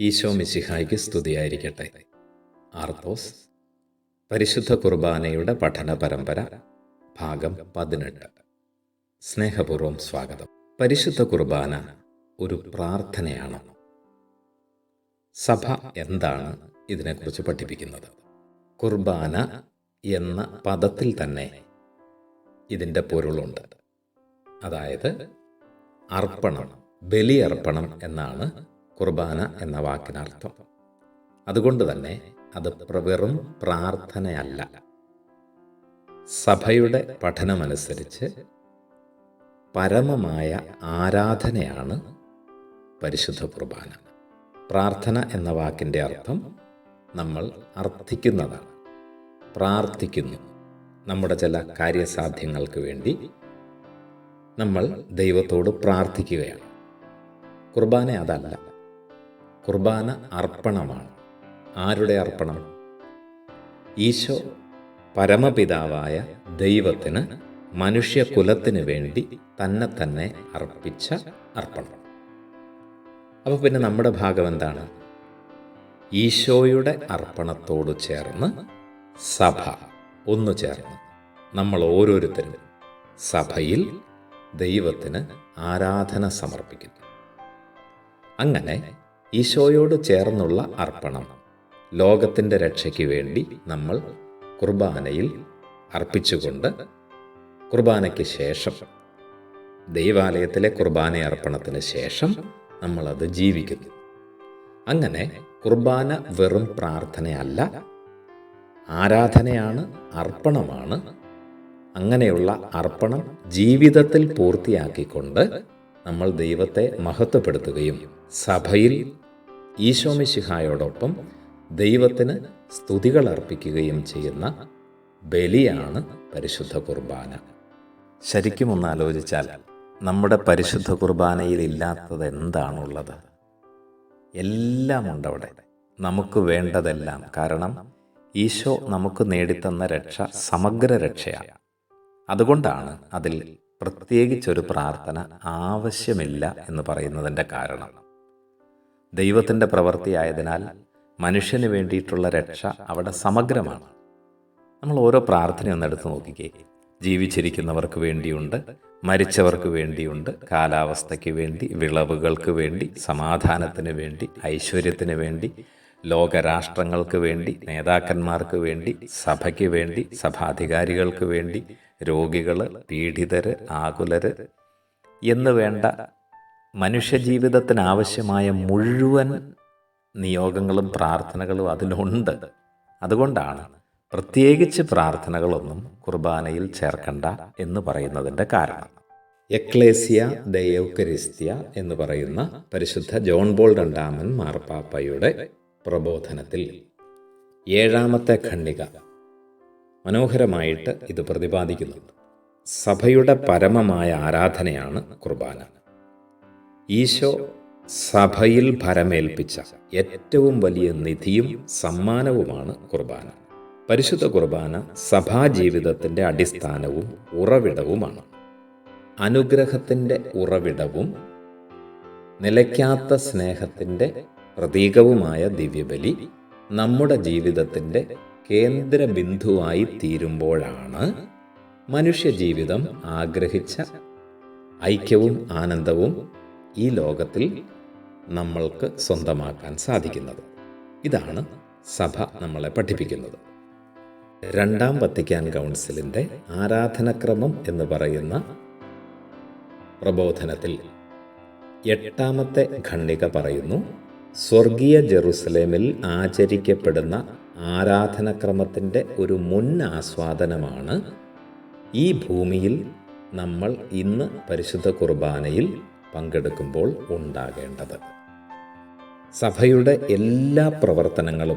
ഈശോ മിശിഹായ്ക്ക് സ്തുതിയായിരിക്കട്ടെ. ആർത്തോസ് പരിശുദ്ധ കുർബാനയുടെ പഠന പരമ്പര ഭാഗം പതിനെട്ട്. സ്നേഹപൂർവം സ്വാഗതം. പരിശുദ്ധ കുർബാന ഒരു പ്രാർത്ഥനയാണ്. സഭ എന്താണ് ഇതിനെക്കുറിച്ച് പഠിപ്പിക്കുന്നത്? കുർബാന എന്ന പദത്തിൽ തന്നെ ഇതിന്റെ പൊരുളുണ്ട്. അതായത് അർപ്പണം ബലിയർപ്പണം എന്നാണ് കുർബാന എന്ന വാക്കിനർത്ഥം. അതുകൊണ്ട് തന്നെ അത് വെറും പ്രാർത്ഥനയല്ല. സഭയുടെ പഠനമനുസരിച്ച് പരമമായ ആരാധനയാണ് പരിശുദ്ധ കുർബാന. പ്രാർത്ഥന എന്ന വാക്കിന്റെ അർത്ഥം നമ്മൾ അർത്ഥിക്കുന്നതാണ്. പ്രാർത്ഥിക്കുന്നു. നമ്മുടെ ചില കാര്യസാധ്യങ്ങൾക്ക് വേണ്ടി നമ്മൾ ദൈവത്തോട് പ്രാർത്ഥിക്കുകയാണ്. കുർബാന അതല്ല. കുർബാന അർപ്പണമാണ്. ആരുടെ അർപ്പണം? ഈശോ പരമപിതാവായ ദൈവത്തിന് മനുഷ്യകുലത്തിന് വേണ്ടി തന്നെ തന്നെ അർപ്പിച്ച അർപ്പണം. അപ്പോൾ പിന്നെ നമ്മുടെ ഭാഗം എന്താണ്? ഈശോയുടെ അർപ്പണത്തോട് ചേർന്ന് സഭ ഒന്നു ചേർന്ന് നമ്മൾ ഓരോരുത്തരും സഭയിൽ ദൈവത്തിന് ആരാധന സമർപ്പിക്കുന്നു. അങ്ങനെ ഈശോയോട് ചേർന്നുള്ള അർപ്പണം. ലോകത്തിന്റെ രക്ഷയ്ക്ക് വേണ്ടി നമ്മൾ കുർബാനയിൽ അർപ്പിച്ചുകൊണ്ട് കുർബാനയ്ക്ക് ശേഷം ദൈവാലയത്തിലെ കുർബാന അർപ്പണത്തിന് ശേഷം നമ്മളത് ജീവിക്കുന്നു. അങ്ങനെ കുർബാന വെറും പ്രാർത്ഥനയല്ല ആരാധനയാണ് അർപ്പണമാണ്. അങ്ങനെയുള്ള അർപ്പണം ജീവിതത്തിൽ പൂർത്തിയാക്കിക്കൊണ്ട് നമ്മൾ ദൈവത്തെ മഹത്വപ്പെടുത്തുകയും സഭയിൽ ഈശോമിശിഹായോടൊപ്പം ദൈവത്തിന് സ്തുതികൾ അർപ്പിക്കുകയും ചെയ്യുന്ന ബലിയാണ് പരിശുദ്ധ കുർബാന. ശരിക്കും ഒന്ന് ആലോചിച്ചാൽ നമ്മുടെ പരിശുദ്ധ കുർബാനയിൽ ഇല്ലാത്തത് എന്താണുള്ളത്? എല്ലാം ഉണ്ടവിടെ. നമുക്ക് വേണ്ടതെല്ലാം. കാരണം ഈശോ നമുക്ക് നേടിത്തന്ന രക്ഷ സമഗ്ര രക്ഷയാണ്. അതുകൊണ്ടാണ് അതിൽ പ്രത്യേകിച്ചൊരു പ്രാർത്ഥന ആവശ്യമില്ല എന്ന് പറയുന്നതിന്റെ കാരണം. ദൈവത്തിന്റെ പ്രവൃത്തിയായതിനാൽ മനുഷ്യന് വേണ്ടിയിട്ടുള്ള രക്ഷ അവിടെ സമഗ്രമാണ്. നമ്മൾ ഓരോ പ്രാർത്ഥന ഒന്ന് എടുത്തു നോക്കിക്കേ. ജീവിച്ചിരിക്കുന്നവർക്ക് വേണ്ടിയുണ്ട് മരിച്ചവർക്ക് വേണ്ടിയുണ്ട് കാലാവസ്ഥയ്ക്ക് വേണ്ടി വിളവുകൾക്ക് വേണ്ടി സമാധാനത്തിന് വേണ്ടി ഐശ്വര്യത്തിന് വേണ്ടി ലോകരാഷ്ട്രങ്ങൾക്ക് വേണ്ടി നേതാക്കന്മാർക്ക് വേണ്ടി സഭയ്ക്ക് വേണ്ടി സഭാധികാരികൾക്ക് വേണ്ടി രോഗികൾ പീഡിതർ ആകുലർ എന്ന് വേണ്ട മനുഷ്യജീവിതത്തിന് ആവശ്യമായ മുഴുവൻ നിയോഗങ്ങളും പ്രാർത്ഥനകളും അതിലുണ്ട്. അതുകൊണ്ടാണ് പ്രത്യേകിച്ച് പ്രാർത്ഥനകളൊന്നും കുർബാനയിൽ ചേർക്കണ്ട എന്ന് പറയുന്നതിന്റെ കാരണം. എക്ലേസിയ ദൈവക്രിസ്ത്യ എന്ന് പറയുന്ന പരിശുദ്ധ ജോൺ ബോൾ രണ്ടാമൻ മാർപ്പാപ്പയുടെ പ്രബോധനത്തിൽ. ഏഴാമത്തെ ഖണ്ഡിക. മനോഹരമായിട്ട് ഇത് പ്രതിപാദിക്കുന്നുണ്ട് സഭയുടെ പരമമായ ആരാധനയാണ് കുർബാന. ഈശോ സഭയിൽ ഭരമേൽപ്പിച്ച ഏറ്റവും വലിയ നിധിയും സമ്മാനവുമാണ് കുർബാന. പരിശുദ്ധ കുർബാന സഭാജീവിതത്തിന്റെ അടിസ്ഥാനവും ഉറവിടവുമാണ്. അനുഗ്രഹത്തിന്റെ ഉറവിടവും നിലയ്ക്കാത്ത സ്നേഹത്തിന്റെ പ്രതീകവുമായ ദിവ്യബലി നമ്മുടെ ജീവിതത്തിന്റെ കേന്ദ്ര ബിന്ദുവായി തീരുമ്പോഴാണ് മനുഷ്യജീവിതം ആഗ്രഹിച്ച ഐക്യവും ആനന്ദവും ഈ ലോകത്തിൽ നമ്മൾക്ക് സ്വന്തമാക്കാൻ സാധിക്കുന്നത്. ഇതാണ് സഭ നമ്മളെ പഠിപ്പിക്കുന്നത്. രണ്ടാം വത്തിക്കാൻ കൗൺസിലിന്റെ ആരാധനക്രമം എന്ന് പറയുന്ന പ്രബോധനത്തിൽ എട്ടാമത്തെ ഖണ്ഡിക പറയുന്നു സ്വർഗീയ ജെറുസലേമിൽ ആചരിക്കപ്പെടുന്ന ആരാധനക്രമത്തിന്റെ ഒരു മുൻ ആസ്വാദനമാണ് ഈ ഭൂമിയിൽ നമ്മൾ ഇന്ന് പരിശുദ്ധ കുർബാനയിൽ പങ്കെടുക്കുമ്പോൾ ഉണ്ടാകേണ്ടത്. സഭയുടെ എല്ലാ പ്രവർത്തനങ്ങളും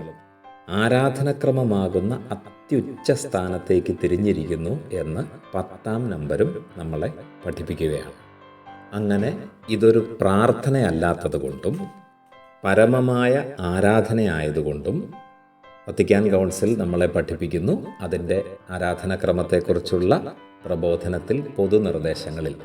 ആരാധനക്രമമാകുന്ന അത്യുച്ച സ്ഥാനത്തേക്ക് തിരിഞ്ഞിരിക്കുന്നു എന്ന് പത്താം നമ്പരും നമ്മളെ പഠിപ്പിക്കുകയാണ്. അങ്ങനെ ഇതൊരു പ്രാർത്ഥനയല്ലാത്തതുകൊണ്ടും പരമമായ ആരാധനയായതുകൊണ്ടും വത്തിക്കാൻ കൗൺസിൽ നമ്മളെ പഠിപ്പിക്കുന്നു. അതിന്റെ ആരാധനക്രമത്തെക്കുറിച്ചുള്ള പ്രബോധനത്തിൽ പൊതുനിർദ്ദേശങ്ങളിൽ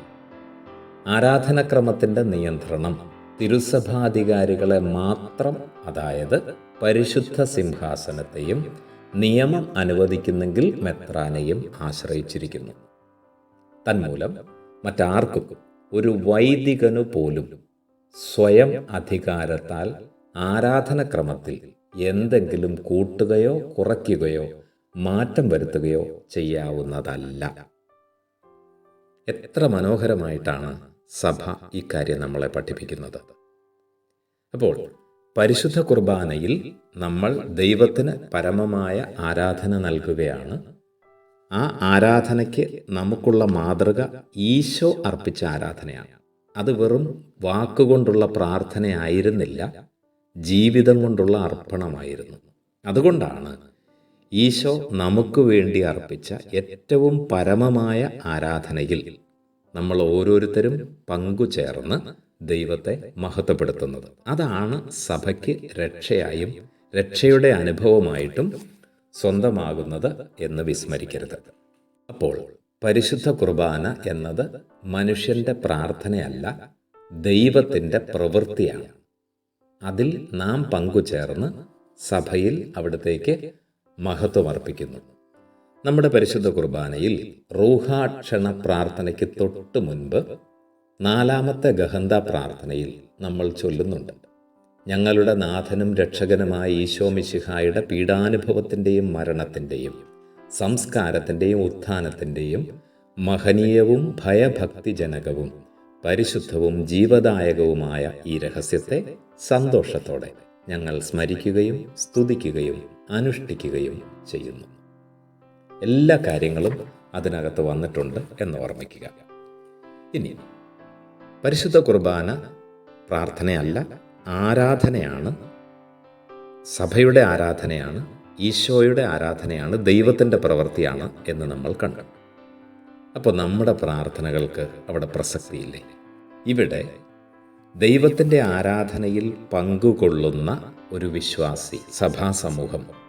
ആരാധനക്രമത്തിന്റെ നിയന്ത്രണം. തിരുസഭാധികാരികളെ മാത്രം അതായത് പരിശുദ്ധ സിംഹാസനത്തെയും നിയമം അനുവദിക്കുന്നെങ്കിൽ മെത്രാനെയും ആശ്രയിച്ചിരിക്കുന്നു. തന്മൂലം മറ്റാർക്കും ഒരു വൈദികനു പോലും സ്വയം അധികാരത്താൽ ആരാധനക്രമത്തിൽ എന്തെങ്കിലും കൂട്ടുകയോ കുറയ്ക്കുകയോ മാറ്റം വരുത്തുകയോ ചെയ്യാവുന്നതല്ല. എത്ര മനോഹരമായിട്ടാണ് സഭ ഇക്കാര്യം നമ്മളെ പഠിപ്പിക്കുന്നത്. അപ്പോൾ പരിശുദ്ധ കുർബാനയിൽ നമ്മൾ ദൈവത്തിന് പരമമായ ആരാധന നൽകുകയാണ്. ആ ആരാധനയ്ക്ക് നമുക്കുള്ള മാതൃക ഈശോ അർപ്പിച്ച ആരാധനയാണ്. അത് വെറും വാക്കുകൊണ്ടുള്ള പ്രാർത്ഥനയായിരുന്നില്ല ജീവിതം കൊണ്ടുള്ള അർപ്പണമായിരുന്നു. അതുകൊണ്ടാണ് ഈശോ നമുക്ക് വേണ്ടി അർപ്പിച്ച ഏറ്റവും പരമമായ ആരാധനയിൽ നമ്മൾ ഓരോരുത്തരും പങ്കുചേർന്ന് ദൈവത്തെ മഹത്വപ്പെടുത്തുന്നത്. അതാണ് സഭയ്ക്ക് രക്ഷയായും രക്ഷയുടെ അനുഭവമായിട്ടും സ്വന്തമാകുന്നത് എന്ന് വിസ്മരിക്കരുത്. അപ്പോൾ പരിശുദ്ധ കുർബാന എന്നത് മനുഷ്യന്റെ പ്രാർത്ഥനയല്ല ദൈവത്തിന്റെ പ്രവൃത്തിയാണ്. അതിൽ നാം പങ്കുചേർന്ന് സഭയിൽ അവിടത്തേക്ക് മഹത്വമർപ്പിക്കുന്നു. നമ്മുടെ പരിശുദ്ധ കുർബാനയിൽ റൂഹാക്ഷണ പ്രാർത്ഥനയ്ക്ക് തൊട്ട് മുൻപ് നാലാമത്തെ ഗഹന്ത പ്രാർത്ഥനയിൽ നമ്മൾ ചൊല്ലുന്നുണ്ട്. ഞങ്ങളുടെ നാഥനും രക്ഷകനുമായ ഈശോ മിശിഹായുടെ പീഡാനുഭവത്തിന്റെയും മരണത്തിന്റെയും സംസ്കാരത്തിന്റെയും ഉത്ഥാനത്തിന്റെയും മഹനീയവും ഭയഭക്തിജനകവും പരിശുദ്ധവും ജീവദായകവുമായ ഈ രഹസ്യത്തെ സന്തോഷത്തോടെ ഞങ്ങൾ സ്മരിക്കുകയും സ്തുതിക്കുകയും അനുഷ്ഠിക്കുകയും ചെയ്യുന്നു. എല്ലാ കാര്യങ്ങളും അതിനകത്ത് വന്നിട്ടുണ്ട് എന്ന് ഓർമ്മിക്കുക. ഇനി പരിശുദ്ധ കുർബാന പ്രാർത്ഥനയല്ല ആരാധനയാണ് സഭയുടെ ആരാധനയാണ് ഈശോയുടെ ആരാധനയാണ് ദൈവത്തിന്റെ പ്രവൃത്തിയാണ് എന്ന് നമ്മൾ കണ്ടു. അപ്പോൾ നമ്മുടെ പ്രാർത്ഥനകൾക്ക് അവിടെ പ്രസക്തിയില്ലേ? ഇവിടെ ദൈവത്തിന്റെ ആരാധനയിൽ പങ്കുകൊള്ളുന്ന ഒരു വിശ്വാസി സഭാസമൂഹം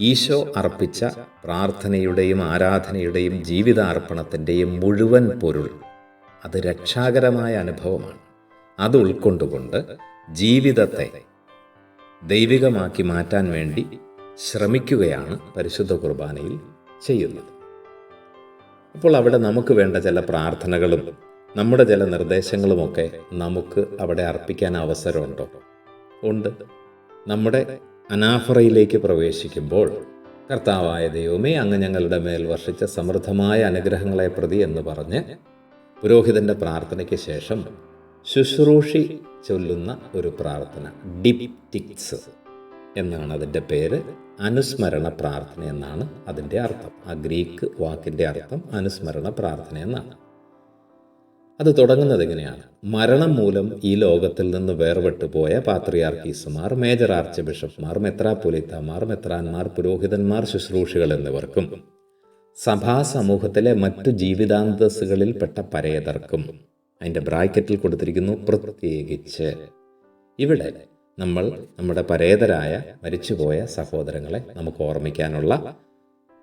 ഈശോ അർപ്പിച്ച പ്രാർത്ഥനയുടെയും ആരാധനയുടെയും ജീവിതാർപ്പണത്തിന്റെയും മുഴുവൻ പൊരുൾ അത് രക്ഷാകരമായ അനുഭവമാണ്. അത് ഉൾക്കൊണ്ടുകൊണ്ട് ജീവിതത്തെ ദൈവികമാക്കി മാറ്റാൻ വേണ്ടി ശ്രമിക്കുകയാണ് പരിശുദ്ധ കുർബാനയിൽ ചെയ്യുന്നത്. അപ്പോൾ അവിടെ നമുക്ക് വേണ്ട ചില പ്രാർത്ഥനകളും നമ്മുടെ ചില നിർദ്ദേശങ്ങളുമൊക്കെ നമുക്ക് അവിടെ അർപ്പിക്കാൻ അവസരമുണ്ടോ? ഉണ്ട്. നമ്മുടെ അനാഫറയിലേക്ക് പ്രവേശിക്കുമ്പോൾ കർത്താവായ ദൈവമേ അങ്ങ് ഞങ്ങളുടെ മേൽ വർഷിച്ച സമൃദ്ധമായ അനുഗ്രഹങ്ങളെ പ്രതി എന്ന് പറഞ്ഞ് പുരോഹിതന്റെ പ്രാർത്ഥനയ്ക്ക് ശേഷം ശുശ്രൂഷി ചൊല്ലുന്ന ഒരു പ്രാർത്ഥന ഡിപ്റ്റിക്സ് എന്നാണ് അതിന്റെ പേര്. അനുസ്മരണ പ്രാർത്ഥന എന്നാണ് അതിന്റെ അർത്ഥം. ആ ഗ്രീക്ക് വാക്കിന്റെ അർത്ഥം അനുസ്മരണ പ്രാർത്ഥന എന്നാണ്. അത് തുടങ്ങുന്നത് എങ്ങനെയാണ്? മരണം മൂലം ഈ ലോകത്തിൽ നിന്ന് വേർപെട്ടു പോയ പാത്രിയാർക്കീസുമാർ മേജർ ആർച്ച് ബിഷപ്പ്മാർ മെത്രാപൊലിത്തമാർ മെത്രാന്മാർ പുരോഹിതന്മാർ ശുശ്രൂഷകൾ എന്നിവർക്കും. സഭാ സമൂഹത്തിലെ മറ്റു ജീവിതാന്തസ്സുകളിൽപ്പെട്ട പരേതർക്കും അതിന്റെ ബ്രാക്കറ്റിൽ കൊടുത്തിരിക്കുന്നു പ്രത്യേകിച്ച്. ഇവിടെ നമ്മൾ നമ്മുടെ പരേതരായ മരിച്ചുപോയ സഹോദരങ്ങളെ നമുക്ക് ഓർമ്മിക്കാനുള്ള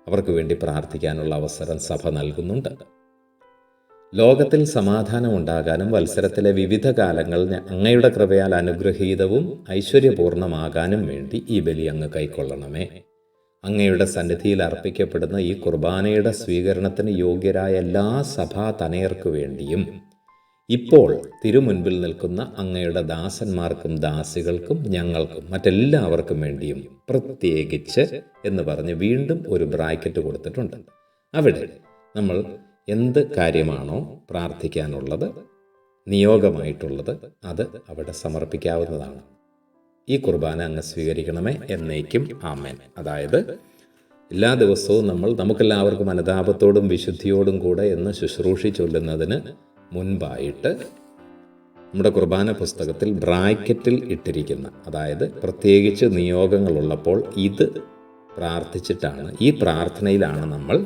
അവർക്ക് വേണ്ടി പ്രാർത്ഥിക്കാനുള്ള അവസരം സഭ നൽകുന്നുണ്ട്. ലോകത്തിൽ സമാധാനം ഉണ്ടാകാനും വത്സരത്തിലെ വിവിധ കാലങ്ങൾ അങ്ങയുടെ കൃപയാൽ അനുഗ്രഹീതവും ഐശ്വര്യപൂർണമാകാനും വേണ്ടി ഈ ബലി അങ്ങ് കൈക്കൊള്ളണമേ. അങ്ങയുടെ സന്നിധിയിൽ അർപ്പിക്കപ്പെടുന്ന ഈ കുർബാനയുടെ സ്വീകരണത്തിന് യോഗ്യരായ എല്ലാ സഭാ തനയർക്കു വേണ്ടിയും ഇപ്പോൾ തിരുമുൻപിൽ നിൽക്കുന്ന അങ്ങയുടെ ദാസന്മാർക്കും ദാസികൾക്കും ഞങ്ങൾക്കും മറ്റെല്ലാവർക്കും വേണ്ടിയും പ്രത്യേകിച്ച് എന്ന് പറഞ്ഞ് വീണ്ടും ഒരു ബ്രാക്കറ്റ് കൊടുത്തിട്ടുണ്ട്. അവിടെ നമ്മൾ എന്ത് കാര്യമാണോ പ്രാർത്ഥിക്കാനുള്ളത് നിയോഗമായിട്ടുള്ളത് അത് അവിടെ സമർപ്പിക്കാവുന്നതാണ്. ഈ കുർബാന അങ്ങ് സ്വീകരിക്കണമേ എന്നേക്കും ആമേൻ. അതായത് എല്ലാ ദിവസവും നമ്മൾ നമുക്കെല്ലാവർക്കും അനുതാപത്തോടും വിശുദ്ധിയോടും കൂടെ എന്ന് ശുശ്രൂഷി ചൊല്ലുന്നതിന് മുൻപായിട്ട് നമ്മുടെ കുർബാന പുസ്തകത്തിൽ ബ്രാക്കറ്റിൽ ഇട്ടിരിക്കുന്ന അതായത് പ്രത്യേകിച്ച് നിയോഗങ്ങളുള്ളപ്പോൾ ഇത് പ്രാർത്ഥിച്ചിട്ടാണ് ഈ പ്രാർത്ഥനയിലാണ് നമ്മൾ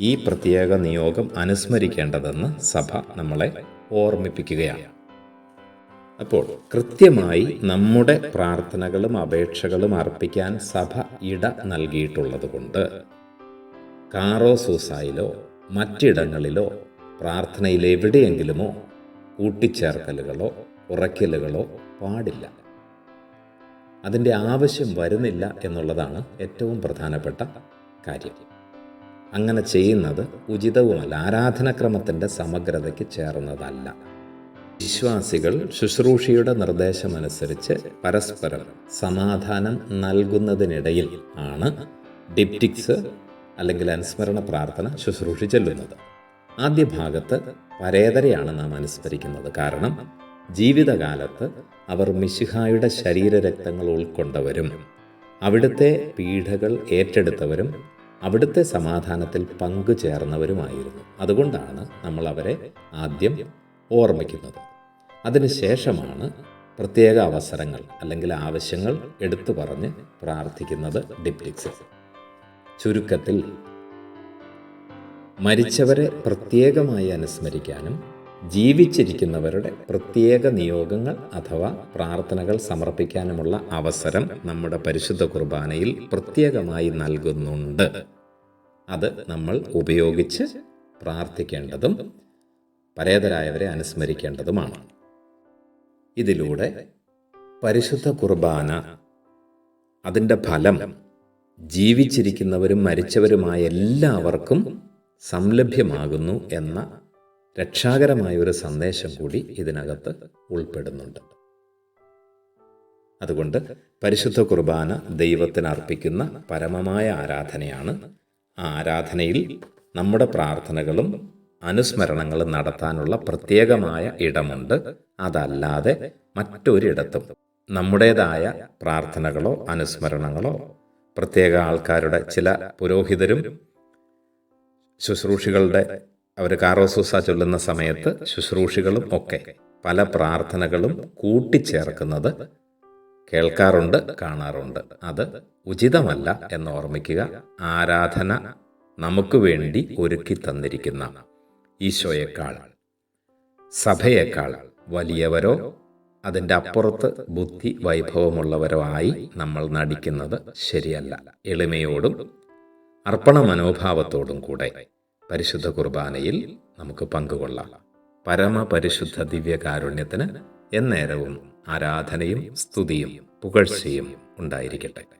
ഈ പ്രത്യേക നിയോഗം അനുസ്മരിക്കേണ്ടതെന്ന് സഭ നമ്മളെ ഓർമ്മിപ്പിക്കുകയാണ്. അപ്പോൾ കൃത്യമായി നമ്മുടെ പ്രാർത്ഥനകളും അപേക്ഷകളും അർപ്പിക്കാൻ സഭ ഇട നൽകിയിട്ടുള്ളത് കൊണ്ട് കാറോ സൂസായിലോ മറ്റിടങ്ങളിലോ പ്രാർത്ഥനയിൽ എവിടെയെങ്കിലുമോ കൂട്ടിച്ചേർക്കലുകളോ ഉറയ്ക്കലുകളോ പാടില്ല. അതിന്റെ ആവശ്യം വരുന്നില്ല എന്നുള്ളതാണ് ഏറ്റവും പ്രധാനപ്പെട്ട കാര്യം. അങ്ങനെ ചെയ്യുന്നത് ഉചിതവുമല്ല. ആരാധനക്രമത്തിന്റെ സമഗ്രതയ്ക്ക് ചേർന്നതല്ല. വിശ്വാസികൾ ശുശ്രൂഷയുടെ നിർദ്ദേശമനുസരിച്ച് പരസ്പരം സമാധാനം നൽകുന്നതിനിടയിൽ ആണ് ഡിപ്റ്റിക്സ് അല്ലെങ്കിൽ അനുസ്മരണ പ്രാർത്ഥന ശുശ്രൂഷ ചെല്ലുന്നത്. ആദ്യ ഭാഗത്ത് പരേതരയാണ് നാം അനുസ്മരിക്കുന്നത്. കാരണം ജീവിതകാലത്ത് അവർ മിശിഹായുടെ ശരീരരക്തങ്ങൾ ഉൾക്കൊണ്ടവരും അവിടുത്തെ പീഡകൾ ഏറ്റെടുത്തവരും അവിടുത്തെ സമാധാനത്തിൽ പങ്കുചേർന്നവരുമായിരുന്നു. അതുകൊണ്ടാണ് നമ്മൾ അവരെ ആദ്യം ഓർമ്മിക്കുന്നത്. അതിനുശേഷമാണ് പ്രത്യേക അവസരങ്ങൾ അല്ലെങ്കിൽ ആവശ്യങ്ങൾ എടുത്തു പറഞ്ഞ് പ്രാർത്ഥിക്കുന്നത് ഡിപ്ലിക്സ് ചുരുക്കത്തിൽ മരിച്ചവരെ പ്രത്യേകമായി അനുസ്മരിക്കാനും ജീവിച്ചിരിക്കുന്നവരുടെ പ്രത്യേക നിയോഗങ്ങൾ അഥവാ പ്രാർത്ഥനകൾ സമർപ്പിക്കാനുമുള്ള അവസരം നമ്മുടെ പരിശുദ്ധ കുർബാനയിൽ പ്രത്യേകമായി നൽകുന്നുണ്ട്. അത് നമ്മൾ ഉപയോഗിച്ച് പ്രാർത്ഥിക്കേണ്ടതും പരേതരായവരെ അനുസ്മരിക്കേണ്ടതുമാണ്. ഇതിലൂടെ പരിശുദ്ധ കുർബാന അതിന്റെ ഫലം ജീവിച്ചിരിക്കുന്നവരും മരിച്ചവരുമായ എല്ലാവർക്കും സംലഭ്യമാകുന്നു എന്ന രക്ഷാകരമായ ഒരു സന്ദേശം കൂടി ഇതിനകത്ത് ഉൾപ്പെടുന്നുണ്ട്. അതുകൊണ്ട് പരിശുദ്ധ കുർബാന ദൈവത്തിന് അർപ്പിക്കുന്ന പരമമായ ആരാധനയാണ് ആ ആരാധനയിൽ നമ്മുടെ പ്രാർത്ഥനകളും അനുസ്മരണങ്ങളും നടത്താനുള്ള പ്രത്യേകമായ ഇടമുണ്ട്. അതല്ലാതെ മറ്റൊരിടത്തും നമ്മുടേതായ പ്രാർത്ഥനകളോ അനുസ്മരണങ്ങളോ പ്രത്യേക ആൾക്കാരുടെ ചില പുരോഹിതരും ശുശ്രൂഷികളുടെ അവർ കാറോസൂസ ചൊല്ലുന്ന സമയത്ത് ശുശ്രൂഷികളും ഒക്കെ പല പ്രാർത്ഥനകളും കൂട്ടിച്ചേർക്കുന്നത് കേൾക്കാറുണ്ട് കാണാറുണ്ട്. അത് ഉചിതമല്ല എന്ന് ഓർമ്മിക്കുക. ആരാധന നമുക്ക് വേണ്ടി ഒരുക്കി തന്നിരിക്കുന്ന ഈശോയേക്കാൾ സഭയേക്കാൾ വലിയവരോ അതിന്റെ അപ്പുറത്ത് ബുദ്ധി വൈഭവമുള്ളവരോ ആയി നമ്മൾ നടിക്കുന്നത് ശരിയല്ല. എളിമയോടും അർപ്പണ മനോഭാവത്തോടും കൂടെ. പരിശുദ്ധ കുർബാനയിൽ നമുക്ക് പങ്കുകൊള്ളാം. പരമപരിശുദ്ധ ദിവ്യകാരുണ്യത്തിന് എന്നേരവും ആരാധനയും സ്തുതിയും പുകഴ്ചയും ഉണ്ടായിരിക്കട്ടെ.